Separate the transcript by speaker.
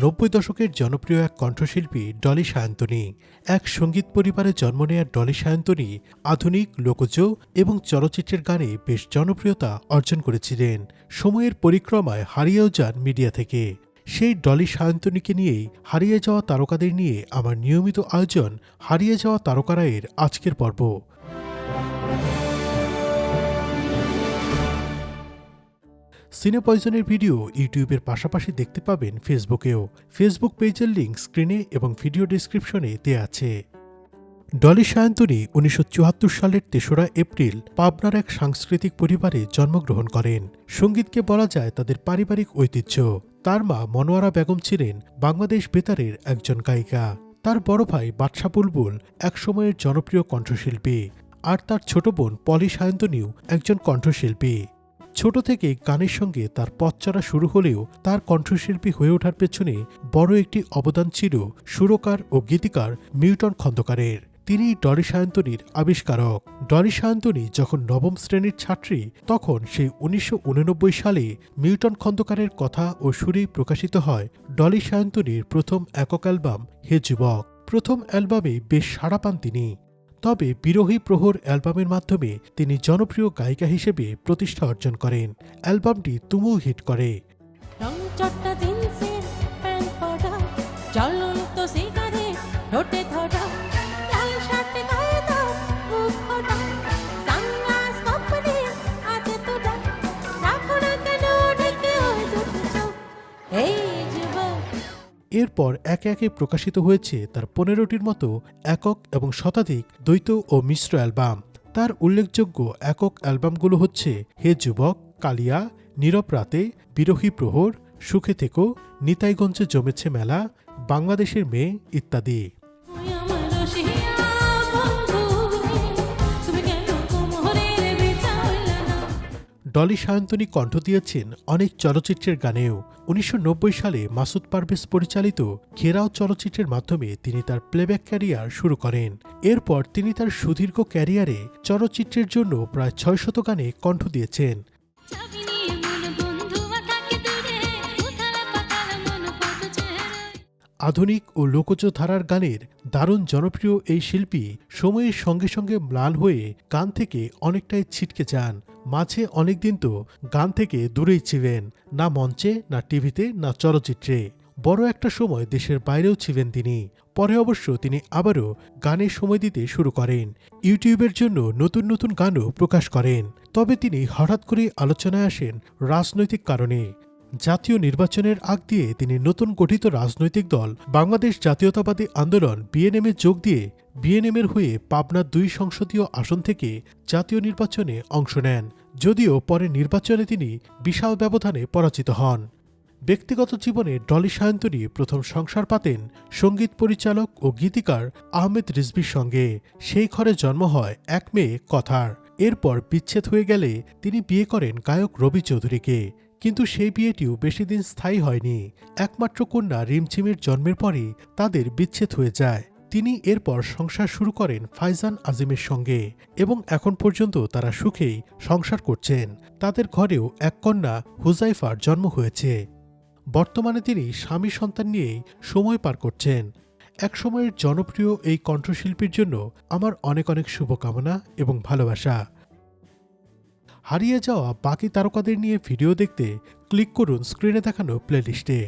Speaker 1: নব্বই দশকের জনপ্রিয় এক কণ্ঠশিল্পী ডলি সায়ন্তনী। এক সংগীত পরিবারে জন্ম নেয়া ডলি সায়ন্তনী আধুনিক, লোকজ এবং চলচ্চিত্রের গানে বেশ জনপ্রিয়তা অর্জন করেছিলেন। সময়ের পরিক্রমায় হারিয়েও যান মিডিয়া থেকে। সেই ডলি সায়ন্তনীকে নিয়েই হারিয়ে যাওয়া তারকাদের নিয়ে আমার নিয়মিত আয়োজন হারিয়ে যাওয়া তারকারায়ের আজকের পর্ব। সিনে পয়জনের ভিডিও ইউটিউবের পাশাপাশি দেখতে পাবেন ফেসবুকেও। ফেসবুক পেজের লিঙ্ক স্ক্রিনে এবং ভিডিও ডিসক্রিপশনে দেয়া আছে। ডলি সায়ন্তনী উনিশশো সালের তেসরা এপ্রিল পাবনার এক সাংস্কৃতিক পরিবারে জন্মগ্রহণ করেন। সঙ্গীতকে বলা যায় তাদের পারিবারিক ঐতিহ্য। তার মা মনোয়ারা বেগম ছিলেন বাংলাদেশ বেতারের একজন গায়িকা। তার বড় ভাই বাদশা বুলবুল একসময়ের জনপ্রিয় কণ্ঠশিল্পী। আর তার ছোট বোন পলি সায়ন্তনীও একজন কণ্ঠশিল্পী। ছোট থেকে গানের সঙ্গে তার পথ চলা শুরু হলেও তার কণ্ঠশিল্পী হয়ে ওঠার পেছনে বড় একটি অবদান ছিল সুরকার ও গীতিকার মিল্টন খন্দকারের। তিনি ডলি সায়ন্তনীর আবিষ্কারক। ডলি সায়ন্তনী যখন নবম শ্রেণির ছাত্রী, তখন সেই উনিশশো সালে মিল্টন খন্দকারের কথা ও সুরেই প্রকাশিত হয় ডলি সায়ন্তনীর প্রথম একক অ্যালবাম হে যুবক। প্রথম অ্যালবামে বেশ সাড়া পান তিনি। তবে বিরোহী প্রহর অ্যালবামের মাধ্যমে তিনি জনপ্রিয় গায়িকা হিসেবে প্রতিষ্ঠা অর্জন করেন। অ্যালবামটি তুমুল হিট করে।
Speaker 2: জ্বলন্ত সিগারেট ধরা।
Speaker 1: এরপর একে একে প্রকাশিত হয়েছে তার পনেরোটির মতো একক এবং শতাধিক দ্বৈত ও মিশ্র অ্যালবাম। তার উল্লেখযোগ্য একক অ্যালবামগুলো হচ্ছে হে যুবক, কালিয়া, নীরব রাতে, বিরোহী প্রহর, সুখে থেকো নিতাইগঞ্জে জমেছে মেলা, বাংলাদেশের মেয়ে ইত্যাদি। ডলি সায়ন্তনী কণ্ঠ দিয়েছেন অনেক চলচ্চিত্রের গানেও। উনিশশো নব্বই সালে মাসুদ পারভেজ পরিচালিত ঘেরাও চলচ্চিত্রের মাধ্যমে তিনি তার প্লেব্যাক ক্যারিয়ার শুরু করেন। এরপর তিনি তার সুদীর্ঘ ক্যারিয়ারে চলচ্চিত্রের জন্য প্রায় ছয় শত গানে কণ্ঠ দিয়েছেন। আধুনিক ও লোকজ ধারার গানের দারুণ জনপ্রিয় এই শিল্পী সময়ের সঙ্গে সঙ্গে ম্লান হয়ে গান থেকে অনেকটাই ছিটকে যান। মাঝে অনেকদিন তো গান থেকে দূরেই ছিলেন, না মঞ্চে, না টিভিতে, না চলচ্চিত্রে। বড় একটা সময় দেশের বাইরেও ছিলেন তিনি। পরে অবশ্য তিনি আবারও গানে সময় দিতে শুরু করেন। ইউটিউবের জন্য নতুন নতুন গানও প্রকাশ করেন। তবে তিনি হঠাৎ করে আলোচনায় আসেন রাজনৈতিক কারণে। জাতীয় নির্বাচনের আগ দিয়ে তিনি নতুন গঠিত রাজনৈতিক দল, বাংলাদেশ জাতীয়তাবাদী আন্দোলন বিএনএমে যোগ দিয়ে বিএনএমের হয়ে পাবনার দুই সংসদীয় আসন থেকে জাতীয় নির্বাচনে অংশ নেন। যদিও পরে নির্বাচনে তিনি বিশাল ব্যবধানে পরাজিত হন। ব্যক্তিগত জীবনে ডলি সায়ন্তনী প্রথম সংসার পাতেন সংগীত পরিচালক ও গীতিকার আহমেদ রিজভির সঙ্গে। সেই ঘরে জন্ম হয় এক মেয়ে, কথার। এরপর বিচ্ছেদ হয়ে গেলে তিনি বিয়ে করেন গায়ক রবি চৌধুরীকে। কিন্তু সেই বিয়েটিও বেশি দিন স্থায়ী হয়নি। একমাত্র কন্যা রিমঝিমের জন্মের পরই তাদের বিচ্ছেদ হয়ে যায়। তিনি এরপর সংসার শুরু করেন ফাইজান আজিমের সঙ্গে এবং এখন পর্যন্ত তারা সুখেই সংসার করছেন। তাদের ঘরেও এক কন্যা হুজাইফার জন্ম হয়েছে। বর্তমানে তিনি স্বামী সন্তান নিয়েই সময় পার করছেন। একসময়ের জনপ্রিয় এই কণ্ঠশিল্পীর জন্য আমার অনেক অনেক শুভকামনা এবং ভালোবাসা। হারিয়ে যাওয়া বাকি তারকাদের নিয়ে ভিডিও দেখতে ক্লিক করুন স্ক্রিনে দেখানো প্লেলিস্টে